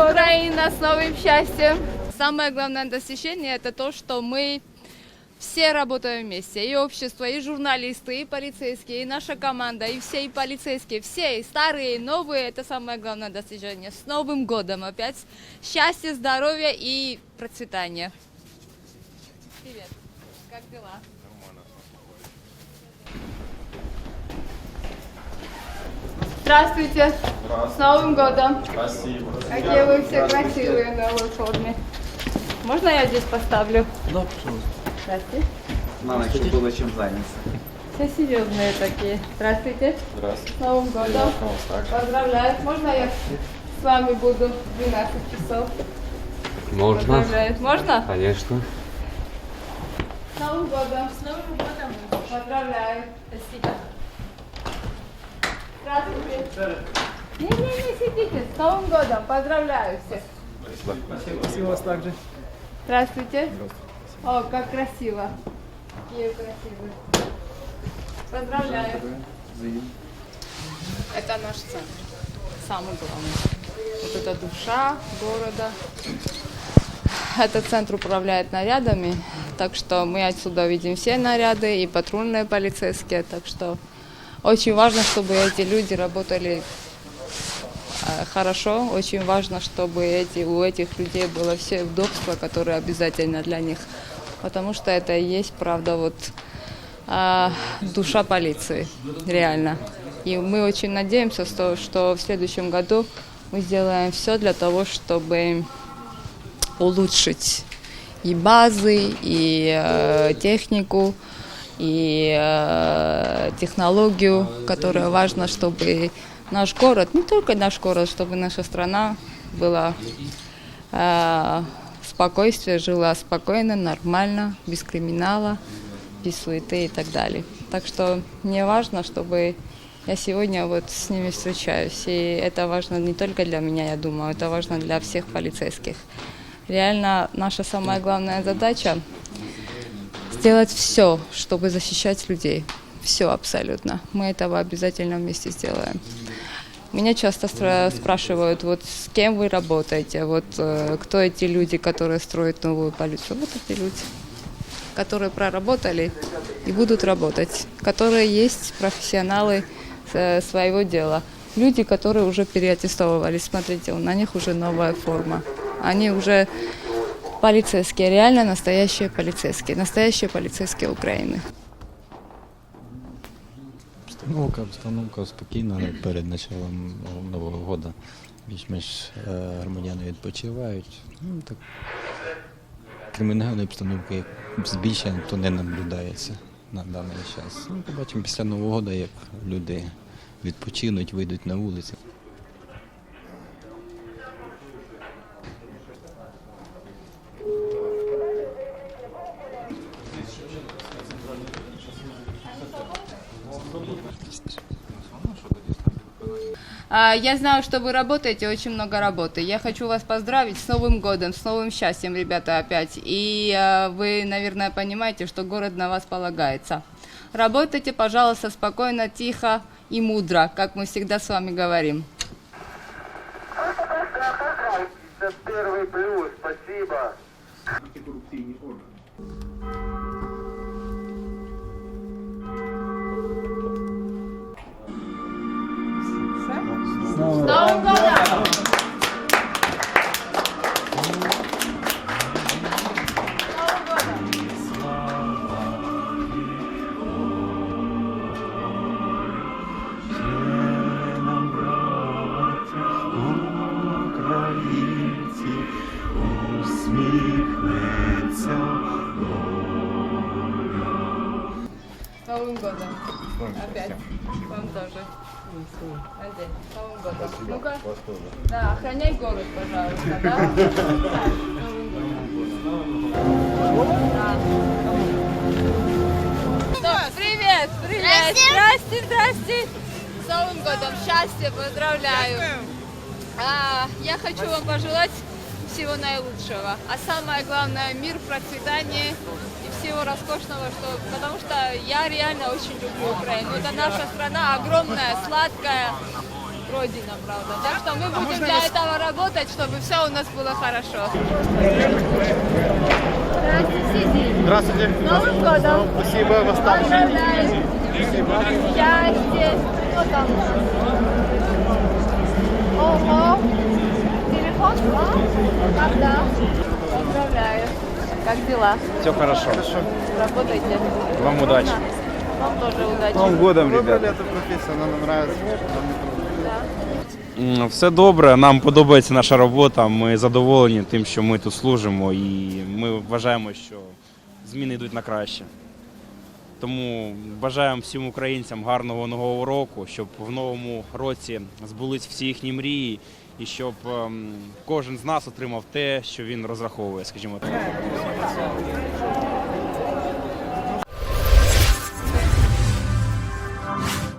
Украина, с новым счастьем! Самое главное достижение это то, что мы все работаем вместе. И общество, и журналисты, и полицейские, и наша команда, и все, и полицейские, все, и старые, и новые. Это самое главное достижение. С Новым годом опять. Счастья, здоровья и процветания. Привет. Как дела? Здравствуйте. С Новым годом. Спасибо. Какие вы все красивые в новой форме. Можно я здесь поставлю? Да, пожалуйста. Здравствуйте. Надо еще было чем заняться. Все серьезные такие. Здравствуйте. Здравствуйте. С Новым годом. Поздравляю. Можно я с вами буду 12 часов? Можно? Поздравляю. Можно? Конечно. С Новым годом. С Новым годом. Поздравляю. Спасибо. Здравствуйте. Не-не-не, сидите. С Новым годом. Поздравляю всех. Спасибо вас также. Здравствуйте. О, как красиво. Какие вы красивые. Поздравляю. Это наш центр. Самый главный. Вот это душа города. Этот центр управляет нарядами, так что мы отсюда видим все наряды и патрульные полицейские, так что очень важно, чтобы эти люди работали э, хорошо. Очень важно, чтобы эти, у этих людей было все удобства, которые обязательно для них. Потому что это и есть, правда, вот а, душа полиции, реально. И мы очень надеемся, что, в следующем году мы сделаем все для того, чтобы улучшить и базы, и э, технику, и э, технологию, которая важна, чтобы наш город, не только наш город, чтобы наша страна была э, спокойствие, жила спокойно, нормально, без криминала, без суеты и так далее. Так что мне важно, чтобы я сегодня вот с ними встречаюсь. И это важно не только для меня, я думаю, это важно для всех полицейских. Реально наша самая главная задача сделать все, чтобы защищать людей. Все абсолютно. Мы этого обязательно вместе сделаем. Меня часто спра- спрашивают, вот с кем вы работаете, вот э, кто эти люди, которые строят новую полицию. Вот эти люди, которые проработали и будут работать, которые есть профессионалы э, своего дела. Люди, которые уже переаттестовывались, смотрите, на них уже новая форма. Они уже полицейские, реально настоящие полицейские, настоящие полицейские Украины. Обстановка, обстановка спокійна перед началом Нового року. Більш-менш е, громадяни відпочивають. Ну, так, кримінальної обстановки збільшення то не наблюдається на даний час. Ну, побачимо після Нового року, як люди відпочинуть, вийдуть на вулиці. Я знаю, что вы работаете, очень много работы. Я хочу вас поздравить с Новым годом, с новым счастьем, ребята, опять. И а, вы, наверное, понимаете, что город на вас полагается. Работайте, пожалуйста, спокойно, тихо и мудро, как мы всегда с вами говорим. Это первый плюс, спасибо. С Новым годом! Опять. Вам тоже. С Новым годом. Ну-ка. Да, охраняй город, пожалуйста, да? Привет, привет. Здрасте, здрасте. С Новым годом. Счастья, поздравляю. А, я хочу вам пожелать всего наилучшего. А самое главное, мир, процветание и всего роскошного, что, потому что я реально очень люблю Украину. Это наша страна огромная, сладкая, Родина, правда. Так что мы будем для этого работать, чтобы все у нас было хорошо. Здравствуйте. С Новым годом! Спасибо, вас также. Поздравляю! Счастье! Что там? А? Когда? Поздравляю! Как дела? Все хорошо. Работаете? Вам удачи. Вам тоже удачи. Новым годом, Выбрали ребята. эту профессию, она нам нравится. Нам не трудно. Да. М, Все добре, нам подобається наша робота. Ми задоволені тим, що ми тут служимо, і ми вважаємо, що зміни йдуть на краще. Тому бажаємо всім українцям гарного нового року, щоб в новому році збулись всі їхні мрії, і щоб ем, кожен з нас отримав те, що він розраховує, скажімо так.